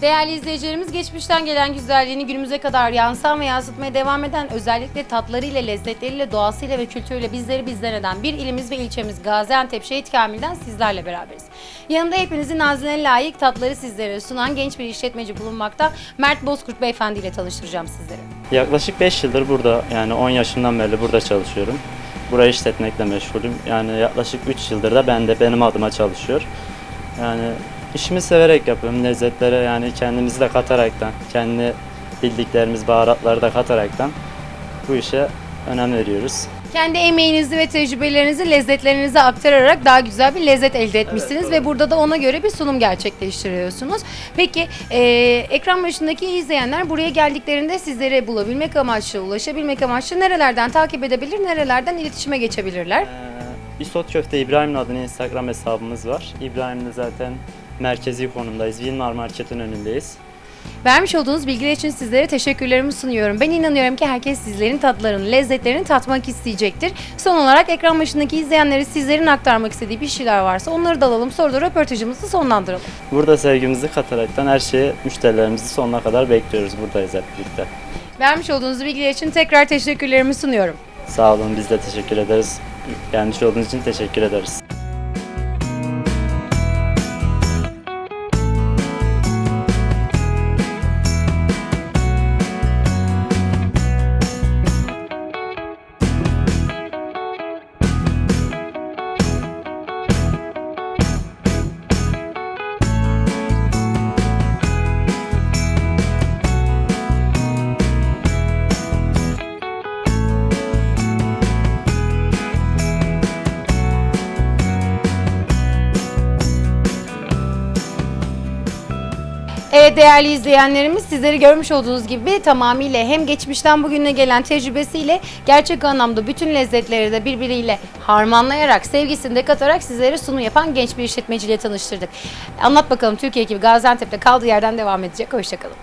Değerli izleyicilerimiz geçmişten gelen güzelliğini günümüze kadar yansıtan ve yansıtmaya devam eden özellikle tatlarıyla, lezzetleriyle, doğasıyla ve kültürüyle bizleri bizden eden bir ilimiz ve ilçemiz Gaziantep Şehit Kamil'den sizlerle beraberiz. Yanında hepinizin nazline layık tatları sizlere sunan genç bir işletmeci bulunmakta. Mert Bozkurt Beyefendi ile tanıştıracağım sizleri. Yaklaşık 5 yıldır burada yani 10 yaşından beri burada çalışıyorum. Burayı işletmekle meşgulüm. Yani yaklaşık 3 yıldır da ben de benim adıma çalışıyor. Yani işimi severek yapıyorum. Lezzetlere yani kendimizi de kataraktan, kendi bildiklerimiz baharatları da kataraktan bu işe önem veriyoruz. Kendi emeğinizi ve tecrübelerinizi, lezzetlerinizi aktararak daha güzel bir lezzet elde etmişsiniz ve burada da ona göre bir sunum gerçekleştiriyorsunuz. Peki e, ekran başındaki izleyenler buraya geldiklerinde sizleri bulabilmek amaçlı, ulaşabilmek amaçlı nerelerden takip edebilir, nerelerden iletişime geçebilirler? Ee, İsot Köfte İbrahim'in adına Instagram hesabımız var. İbrahim'de zaten merkezi konumdayız. Wilmar Market'in önündeyiz. Vermiş olduğunuz bilgiler için sizlere teşekkürlerimi sunuyorum. Ben inanıyorum ki herkes sizlerin tatlarını, lezzetlerini tatmak isteyecektir. Son olarak ekran başındaki izleyenlere sizlerin aktarmak istediği bir şeyler varsa onları da alalım. Sonra da röportajımızı sonlandıralım. Burada sevgimizi kataraktan her şeyi müşterilerimizi sonuna kadar bekliyoruz. Buradayız hep birlikte. Vermiş olduğunuz bilgiler için tekrar teşekkürlerimi sunuyorum. Sağ olun biz de teşekkür ederiz. Gelmiş olduğunuz için teşekkür ederiz. Evet değerli izleyenlerimiz sizleri görmüş olduğunuz gibi tamamıyla hem geçmişten bugüne gelen tecrübesiyle gerçek anlamda bütün lezzetleri de birbiriyle harmanlayarak, sevgisini de katarak sizlere sunum yapan genç bir işletmeciyle tanıştırdık. Anlat bakalım Türkiye ekibi Gaziantep'te kaldığı yerden devam edecek. Hoşçakalın.